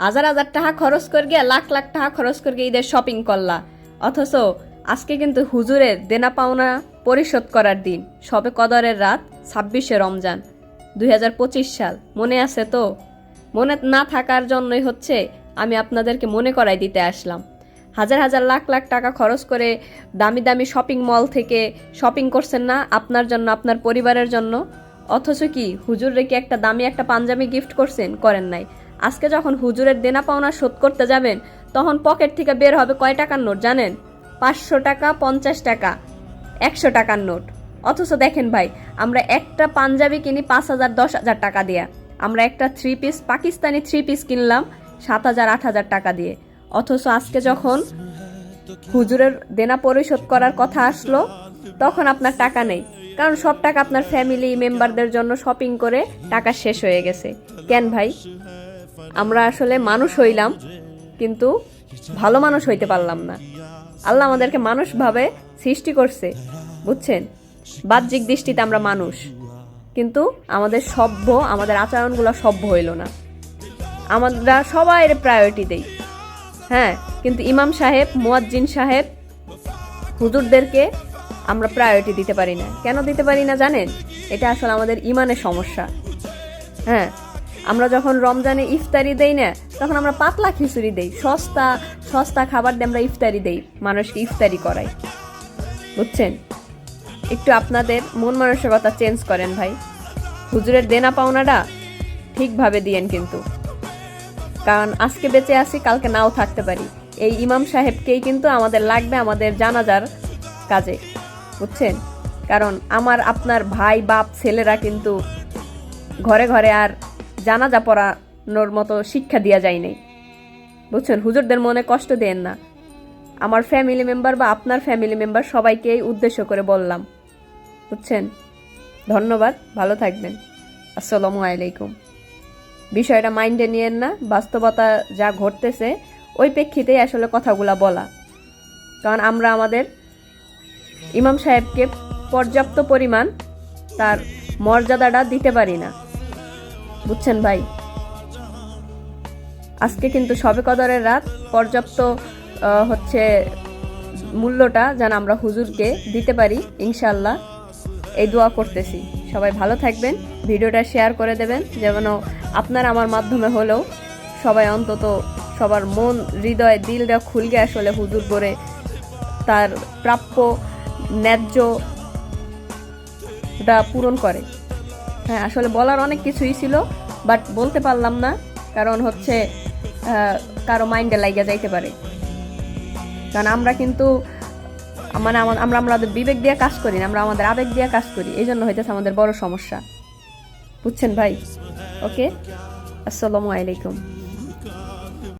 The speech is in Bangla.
হাজার হাজার টাকা খরচ করে গিয়ে লাখ লাখ টাকা খরচ করে গিয়ে ঈদের শপিং করলা। অথচ আজকে কিন্তু হুজুরের দেনা পাওনা পরিশোধ করার দিন। সবে কদরের রাত, ছাব্বিশে রমজান, দুই হাজার পঁচিশ সাল। মনে আছে তো? মনে না থাকার জন্যই হচ্ছে আমি আপনাদেরকে মনে করাই দিতে আসলাম। হাজার হাজার লাখ লাখ টাকা খরচ করে দামি দামি শপিং মল থেকে শপিং করছেন না আপনার জন্য, আপনার পরিবারের জন্য? অথচ কি হুজুররে কি একটা দামি একটা পাঞ্জাবি গিফট করছেন? করেন নাই। আজকে যখন হুজুরের দেনা পাওনা শোধ করতে যাবেন, তখন পকেট থেকে বের হবে কয় টাকার নোট জানেন? পাঁচশো টাকা, পঞ্চাশ টাকা, একশো টাকার নোট। অথচ দেখেন ভাই, আমরা একটা পাঞ্জাবি কিনি পাঁচ হাজার, দশ হাজার টাকা দিয়ে। আমরা একটা three piece Pakistani three piece কিনলাম সাত হাজার, আট হাজার টাকা দিয়ে। অথচ আজকে যখন হুজুরের দেনা পরিশোধ করার কথা আসলো, তখন আপনার টাকা নেই। কারণ সব টাকা আপনার ফ্যামিলি মেম্বারদের জন্য শপিং করে টাকা শেষ হয়ে গেছে। কেন ভাই? আমরা আসলে মানুষ হইলাম, কিন্তু ভালো মানুষ হইতে পারলাম না। আল্লাহ আমাদেরকে মানুষ ভাবে সৃষ্টি করছে, বুঝছেন? বাহ্যিক দৃষ্টিতে আমরা মানুষ, কিন্তু আমাদের সভ্য, আমাদের আচরণগুলো সভ্য হইল না। আমরা সবাই প্রায়োরিটি দেই। হ্যাঁ কিন্তু ইমাম সাহেব, মুয়াজ্জিন সাহেব, হুজুরদেরকে আমরা প্রায়োরিটি দিতে পারি না। কেন দিতে পারি না জানেন? এটা আসলে আমাদের ইমানের সমস্যা। হ্যাঁ আমরা যখন রমজানে ইফতারি দেই না, তখন আমরা পাতলা খিচুড়ি দেই। সস্তা সস্তা খাবার দিয়ে আমরা ইফতারি দেই, মানুষকে ইফতারি করাই। বুঝছেন? একটু আপনাদের মন মানসিকতা চেঞ্জ করেন ভাই। হুজুরের দেনা পাওনাটা ঠিকভাবে দিয়েন কিন্তু। কারণ আজকে বেঁচে আছি, কালকে নাও থাকতে পারি। এই ইমাম সাহেবকেই কিন্তু আমাদের লাগবে আমাদের জানাজার কাজে। বুঝছেন? কারণ আমার, আপনার ভাই, বাপ, ছেলেরা কিন্তু ঘরে ঘরে আর জানাজা পড়ানোর মতো শিক্ষা দেওয়া যায় নাই। বুঝছেন? হুজুরদের মনে কষ্ট দেন না। আমার ফ্যামিলি মেম্বার বা আপনার ফ্যামিলি মেম্বার সবাইকেই উদ্দেশ্য করে বললাম। বুঝছেন? ধন্যবাদ, ভালো থাকবেন। আসসালামু আলাইকুম। বিষয়টা মাইন্ডে নিয়েন না, বাস্তবতা যা ঘটতেছে, ওই প্রেক্ষিতেই আসলে কথাগুলা বলা। কারণ আমরা আমাদের ইমাম সাহেবকে পর্যাপ্ত পরিমাণ তার মর্যাদাটা দিতে পারি না। বুঝছেন ভাই? আজকে কিন্তু সবে কদরের রাত, পর্যাপ্ত হচ্ছে মূল্যটা যেন আমরা হুজুরকে দিতে পারি ইনশাল্লাহ এই দোয়া করতেছি। সবাই ভালো থাকবেন, ভিডিওটা শেয়ার করে দেবেন যেন আপনার আমার মাধ্যমে হলেও সবাই অন্তত সবার মন, হৃদয় দিলটা খুলগে আসলে হুজুর করে তার প্রাপ্য, ন্যায্য টা পূরণ করে। হ্যাঁ আসলে বলার অনেক কিছুই ছিল বাট বলতে পারলাম না, কারণ হচ্ছে কারও মাইন্ডে লাইগা যাইতে পারে। কারণ আমরা কিন্তু মানে আমা- আমরা আমাদের বিবেক দিয়ে কাজ করি না, আমরা আমাদের আবেগ দিয়ে কাজ করি, এই জন্য হইতেছে আমাদের বড় সমস্যা। বুঝছেন ভাই? ওকে? আসসালামু আলাইকুম।